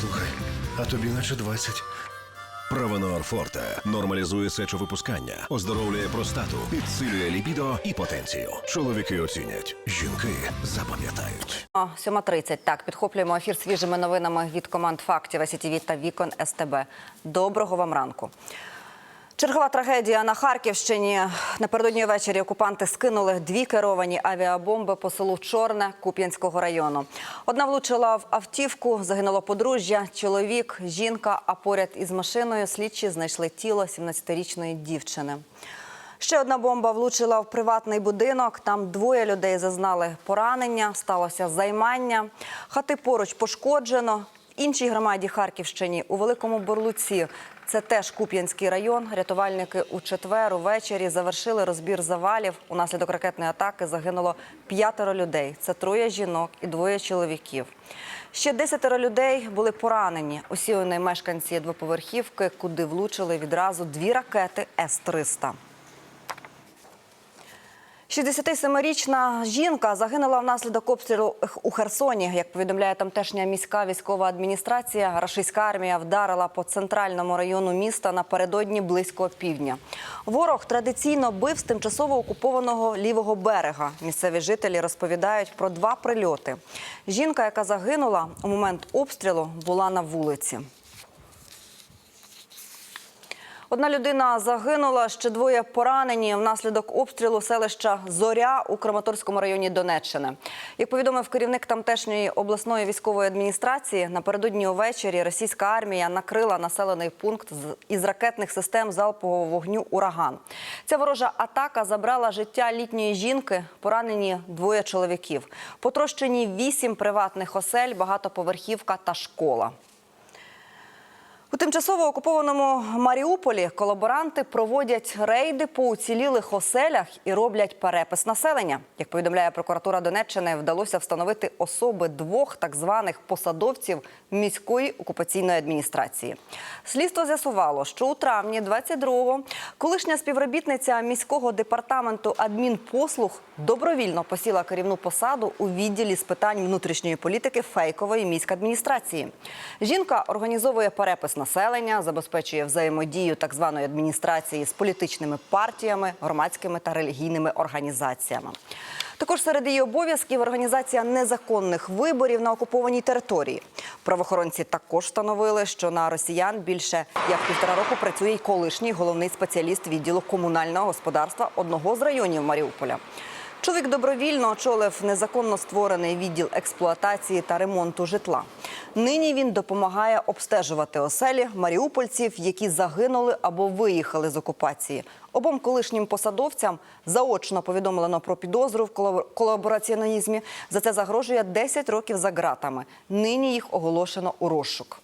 Слухай, а тобі наче 20. Правонор Форте нормалізує сечовипускання, оздоровлює простату, підсилює лібідо і потенцію. Чоловіки оцінять, жінки запам'ятають. О, 7.30. Так, підхоплюємо ефір свіжими новинами від команд фактів СІТВ та Вікон СТБ. Доброго вам ранку. Чергова трагедія на Харківщині. Напередодні ввечері окупанти скинули дві керовані авіабомби по селу Чорне Куп'янського району. Одна влучила в автівку, загинуло подружжя, чоловік, жінка. А поряд із машиною слідчі знайшли тіло 17-річної дівчини. Ще одна бомба влучила в приватний будинок. Там двоє людей зазнали поранення, сталося займання. Хати поруч пошкоджено. В іншій громаді Харківщині у Великому Борлуці. Це теж Куп'янський район. Рятувальники у четвер увечері завершили розбір завалів. Унаслідок ракетної атаки загинуло п'ятеро людей. Це троє жінок і двоє чоловіків. Ще десятеро людей були поранені. Усі вони мешканці двоповерхівки, куди влучили відразу дві ракети С-300. 67-річна жінка загинула внаслідок обстрілу у Херсоні. Як повідомляє тамтешня міська військова адміністрація, рашистська армія вдарила по центральному району міста напередодні близько півдня. Ворог традиційно бив з тимчасово окупованого лівого берега. Місцеві жителі розповідають про два прильоти. Жінка, яка загинула у момент обстрілу, була на вулиці. Одна людина загинула, ще двоє поранені внаслідок обстрілу селища Зоря у Краматорському районі Донеччини. Як повідомив керівник тамтешньої обласної військової адміністрації, напередодні увечері російська армія накрила населений пункт із ракетних систем залпового вогню Ураган. Ця ворожа атака забрала життя літньої жінки, поранені двоє чоловіків. Потрощені вісім приватних осель, багатоповерхівка та школа. У тимчасово окупованому Маріуполі колаборанти проводять рейди по уцілілих оселях і роблять перепис населення. Як повідомляє прокуратура Донеччини, вдалося встановити особи двох так званих посадовців міської окупаційної адміністрації. Слідство з'ясувало, що у травні 22-го колишня співробітниця міського департаменту адмінпослуг добровільно посіла керівну посаду у відділі з питань внутрішньої політики фейкової міськадміністрації. Жінка організовує перепис населення, забезпечує взаємодію так званої адміністрації з політичними партіями, громадськими та релігійними організаціями. Також серед її обов'язків організація незаконних виборів на окупованій території. Правоохоронці також встановили, що на росіян більше як півтора року працює й колишній головний спеціаліст відділу комунального господарства одного з районів Маріуполя. Чоловік добровільно очолив незаконно створений відділ експлуатації та ремонту житла. Нині він допомагає обстежувати оселі маріупольців, які загинули або виїхали з окупації. Обом колишнім посадовцям заочно повідомлено про підозру в колабор- колабораціонізмі. За це загрожує 10 років за ґратами. Нині їх оголошено у розшук.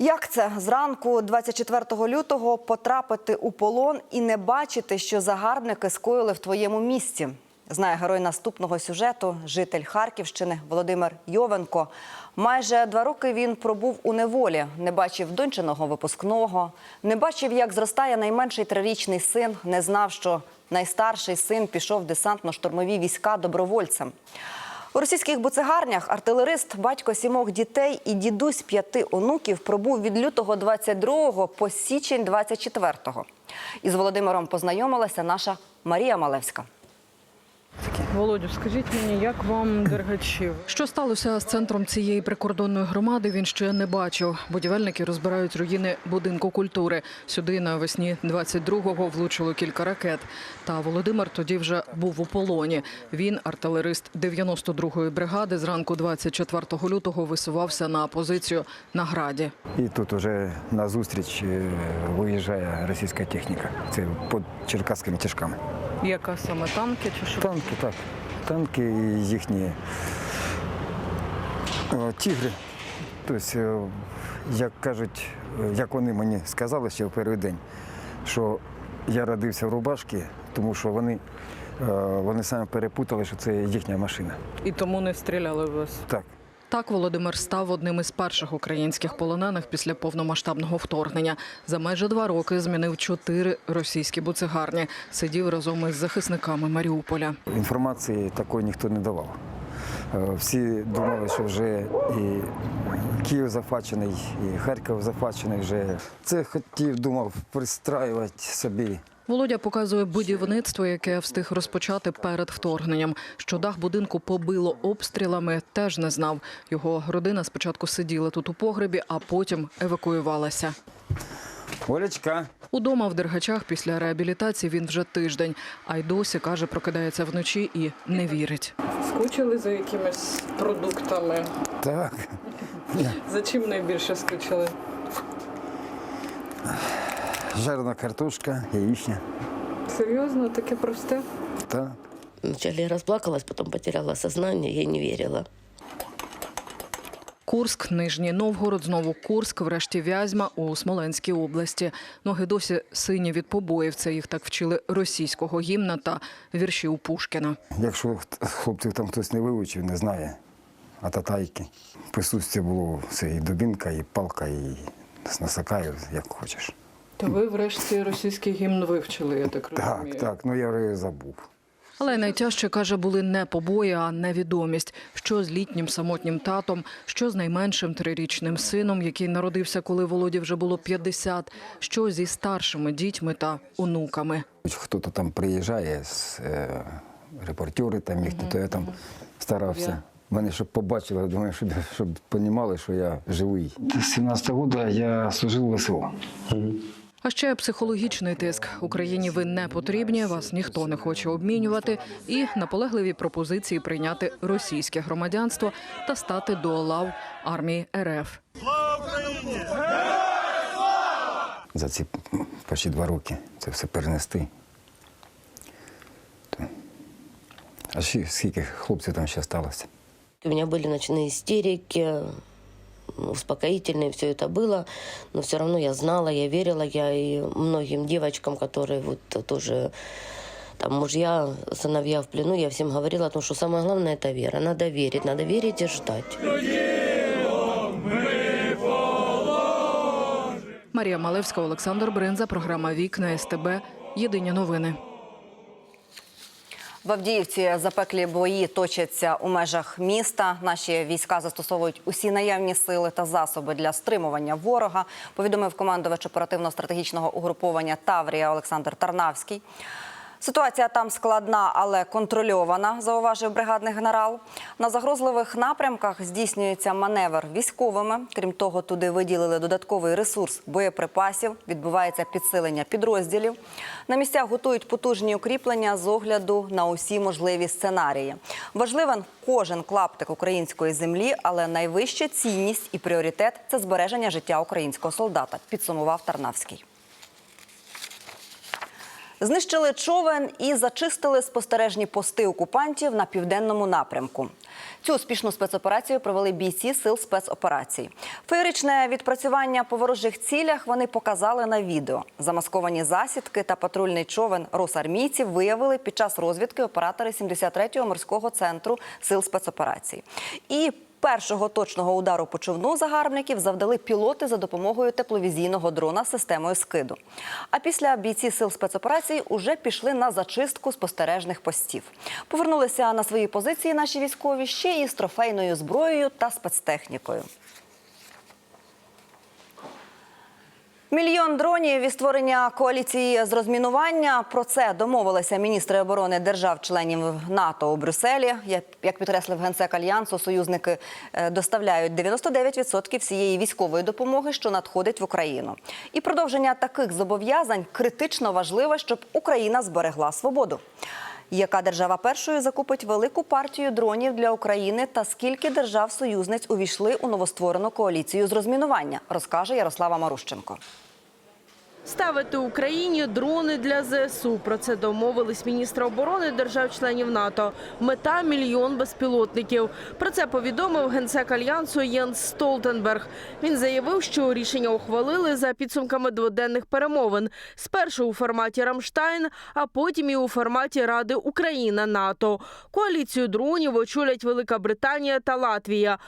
Як це зранку 24 лютого потрапити у полон і не бачити, що загарбники скоїли в твоєму місті? Знає герой наступного сюжету, житель Харківщини Володимир Йовенко. Майже два роки він пробув у неволі, не бачив дончиного випускного, не бачив, як зростає найменший трирічний син, не знав, що найстарший син пішов в десантно-штурмові війська добровольцем. У російських буцегарнях артилерист, батько сімох дітей і дідусь п'яти онуків пробув від лютого 22-го по січень 24-го. Із Володимиром познайомилася наша Марія Малевська. Володю, скажіть мені, як вам Дергачів? Що сталося з центром цієї прикордонної громади? Він ще не бачив. Будівельники розбирають руїни будинку культури. Сюди навесні 22-го влучило кілька ракет. Та Володимир тоді вже був у полоні. Він, артилерист 92-ї бригади, зранку 24 лютого висувався на позицію на граді. І тут уже на зустріч е, виїжджає російська техніка. Це під черкаськими тяжками. Яка саме танки чи що? Танки, так. Танки і їхні е, тігри. Тобто, е, як кажуть, е, як вони мені сказали ще в перший день, що я родився в рубашці, тому що вони, е, вони саме перепутали, що це їхня машина. І тому не стріляли в вас. Так. Так Володимир став одним із перших українських полонених після повномасштабного вторгнення. За майже два роки змінив чотири російські буцегарні. Сидів разом із захисниками Маріуполя. Інформації такої ніхто не давав. е, всі думали, що вже і Київ захвачений, і Харків захвачений вже. Це хотів, думав, пристраювати собі. Володя показує будівництво, яке встиг розпочати перед вторгненням. Що дах будинку побило обстрілами, теж не знав. Його родина спочатку сиділа тут у погребі, а потім евакуювалася. Олечка, Удома в Дергачах після реабілітації він вже тиждень, а й досі каже, прокидається вночі і не вірить. Скучили за якимись продуктами? так, За чим найбільше скучили? Жарена картошка, яєчня. Серйозно, таке просте? Так. Вначале я расплакалась, потом потеряла сознание, я не верила. Курск, Нижній Новгород, знову Курск, врешті Вязьма у Смоленській області. Ноги досі сині від побоїв. Це їх так вчили російського гімна та віршів Пушкіна. Якщо хлопців там хтось не вивчив, не знає, а татайки. Присутствие було все і дубінка, і палка, і снасакаю, як хочеш. То ви врешті російський гімн вивчили, я так розумію. Так, так, ну я вже забув. Але найтяжче каже, були не побої, а невідомість. Що з літнім самотнім татом, що з найменшим трирічним сином, який народився, коли Володі вже було 50, що зі старшими дітьми та онуками. Хто-то там приїжджає з е, репортери, там їхні, то я там старався. Вони щоб побачили, думаю, щоб, щоб розуміли, що я живий. З 17-го року я служив в ВСО. А ще психологічний тиск. Україні ви не потрібні, вас ніхто не хоче обмінювати. І наполегливі пропозиції прийняти російське громадянство та стати до лав армії РФ. За ці почти два роки це все перенести. А ще скільки хлопців там ще сталося? У меня были ночные истерики, успокоительные, все это было, но все равно я знала, я верила, я и многим девочкам, которые вот тоже там мужья, сыновья в плену, я всем говорила о том, что самое главное это вера. Надо верить, надо верить и ждать. Марія Малевська, Олександр Бринза, програма Вікна СТБ. Єдині новини. В Авдіївці запеклі бої точаться у межах міста. Наші війська застосовують усі наявні сили та засоби для стримування ворога. Повідомив командувач оперативно-стратегічного угруповання Таврія Олександр Тарнавський. Ситуація там складна, але контрольована, зауважив бригадний генерал. На загрозливих напрямках здійснюється маневр військовими. Крім того, туди виділили додатковий ресурс боєприпасів. Відбувається підсилення підрозділів. На місцях готують потужні укріплення з огляду на усі можливі сценарії. Важливен кожен клаптик української землі, але найвища цінність і пріоритет це збереження життя українського солдата. Підсумував Тарнавський. Знищили човен і зачистили спостережні пости окупантів на південному напрямку. Цю успішну спецоперацію провели бійці сил спецоперацій. Феєричне відпрацювання по ворожих цілях вони показали на відео. Замасковані засідки та патрульний човен росармійців виявили під час розвідки оператори 73-го морського центру сил спецоперацій. І Першого точного удару по човну загарбників завдали пілоти за допомогою тепловізійного дрона з системою скиду. А після бійці сил спецоперації уже пішли на зачистку спостережних постів. Повернулися на свої позиції наші військові ще і з трофейною зброєю та спецтехнікою. Мільйон дронів і створення коаліції з розмінування. Про це домовилися міністри оборони держав-членів НАТО у Брюсселі. Як- підкреслив генсек альянсу, союзники е, доставляють 99% всієї військової допомоги, що надходить в Україну. І продовження таких зобов'язань критично важливе, щоб Україна зберегла свободу. Яка держава першою закупить велику партію дронів для України та скільки держав-союзниць увійшли у новостворену коаліцію з розмінування, розкаже Ярослава Марущенко. Ставити Україні дрони для ЗСУ. Про це домовились міністри оборони держав-членів НАТО. Мета мільйон безпілотників. Про це повідомив генсек альянсу Єнс Столтенберг. Він заявив, що рішення ухвалили за підсумками дводенних перемовин. Спершу у форматі Рамштайн, а потім і у форматі Ради Україна НАТО. Коаліцію дронів очолять Велика Британія та Латвія.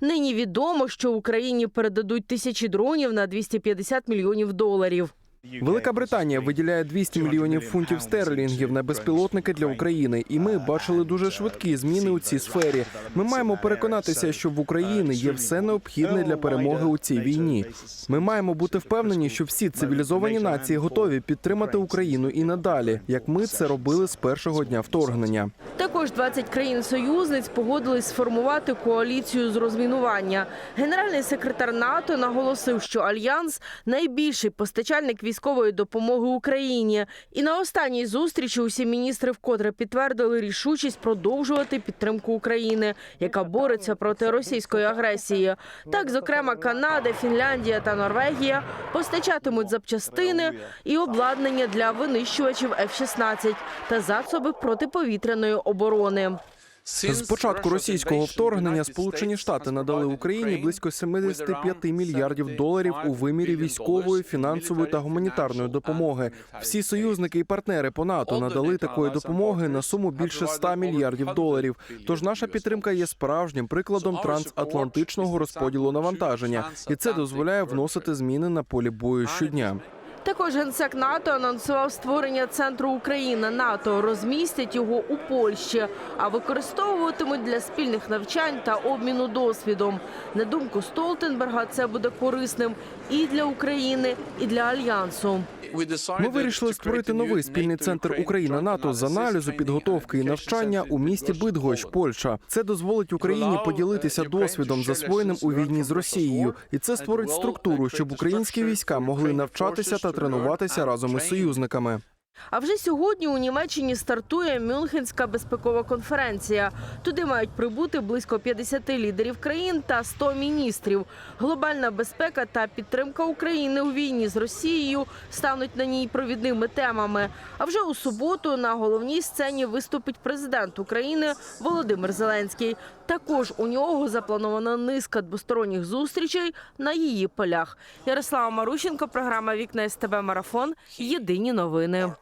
Нині відомо, що Україні передадуть тисячі дронів на 250 мільйонів доларів. Велика Британія виділяє 200 мільйонів фунтів стерлінгів на безпілотники для України, і ми бачили дуже швидкі зміни у цій сфері. Ми маємо переконатися, що в Україні є все необхідне для перемоги у цій війні. Ми маємо бути впевнені, що всі цивілізовані нації готові підтримати Україну і надалі, як ми це робили з першого дня вторгнення. Також 20 країн-союзниць погодились сформувати коаліцію з розмінування. Генеральний секретар НАТО наголосив, що альянс найбільший постачальник військової допомоги Україні. І на останній зустрічі усі міністри вкотре підтвердили рішучість продовжувати підтримку України, яка бореться проти російської агресії. Так, зокрема, Канада, Фінляндія та Норвегія постачатимуть запчастини і обладнання для винищувачів F-16 та засоби протиповітряної оборони. З початку російського вторгнення Сполучені Штати надали Україні близько 75 мільярдів доларів у вимірі військової, фінансової та гуманітарної допомоги. Всі союзники і партнери по НАТО надали такої допомоги на суму більше 100 мільярдів доларів. Тож наша підтримка є справжнім прикладом трансатлантичного розподілу навантаження, і це дозволяє вносити зміни на полі бою щодня. Також генсек НАТО анонсував створення центру Україна НАТО. Розмістять його у Польщі, а використовуватимуть для спільних навчань та обміну досвідом. На думку Столтенберга, це буде корисним і для України, і для альянсу. Ми вирішили створити новий спільний центр Україна НАТО з аналізу, підготовки і навчання у місті Бидгощ, Польща. Це дозволить Україні поділитися досвідом, засвоєним у війні з Росією, і це створить структуру, щоб українські війська могли навчатися та тренуватися разом із союзниками. А вже сьогодні у Німеччині стартує Мюнхенська безпекова конференція. Туди мають прибути близько 50 лідерів країн та 100 міністрів. Глобальна безпека та підтримка України у війні з Росією стануть на ній провідними темами. А вже у суботу на головній сцені виступить президент України Володимир Зеленський. Також у нього запланована низка двосторонніх зустрічей на її полях. Ярослава Марущенко, програма Вікна СТБ Марафон. Єдині новини.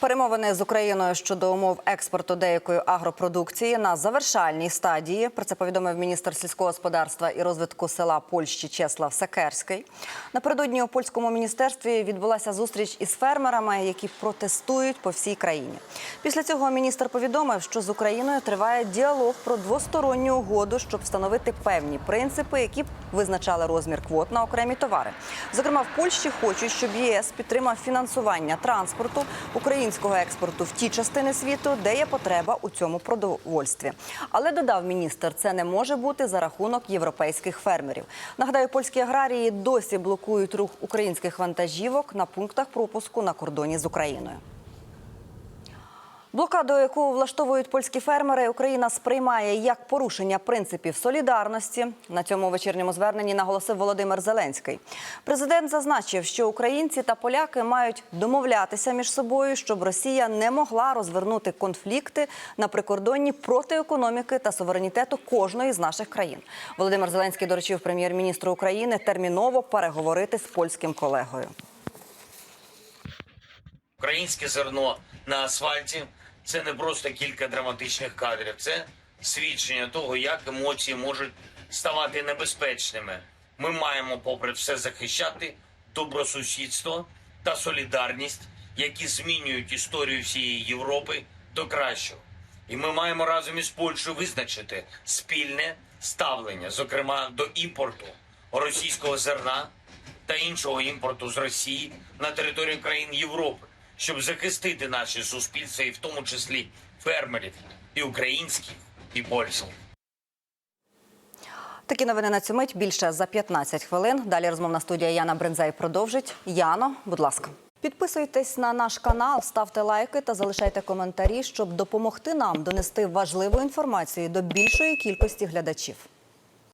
Перемовини з Україною щодо умов експорту деякої агропродукції на завершальній стадії. Про це повідомив міністр сільського господарства і розвитку села Польщі Чеслав Секерський. Напередодні у польському міністерстві відбулася зустріч із фермерами, які протестують по всій країні. Після цього міністр повідомив, що з Україною триває діалог про двосторонню угоду, щоб встановити певні принципи, які б визначали розмір квот на окремі товари. Зокрема, в Польщі хочуть, щоб ЄС підтримав фінансування транспорту українського експорту в ті частини світу, де є потреба у цьому продовольстві. Але додав міністр, це не може бути за рахунок європейських фермерів. Нагадаю, польські аграрії досі блокують рух українських вантажівок на пунктах пропуску на кордоні з Україною. Блокаду, яку влаштовують польські фермери, Україна сприймає як порушення принципів солідарності. На цьому вечірньому зверненні наголосив Володимир Зеленський. Президент зазначив, що українці та поляки мають домовлятися між собою, щоб Росія не могла розвернути конфлікти на прикордонні проти економіки та суверенітету кожної з наших країн. Володимир Зеленський доручив прем'єр-міністру України терміново переговорити з польським колегою. Українське зерно на асфальті це не просто кілька драматичних кадрів, це свідчення того, як емоції можуть ставати небезпечними. Ми маємо, попри все, захищати добросусідство та солідарність, які змінюють історію всієї Європи до кращого. І ми маємо разом із Польщею визначити спільне ставлення, зокрема до імпорту російського зерна та іншого імпорту з Росії на територію країн Європи, щоб захистити наші суспільства, і в тому числі фермерів, і українських, і польських. Такі новини на цю мить більше за 15 хвилин. Далі розмовна студія Яна Брензей продовжить. Яно, будь ласка. Підписуйтесь на наш канал, ставте лайки та залишайте коментарі, щоб допомогти нам донести важливу інформацію до більшої кількості глядачів.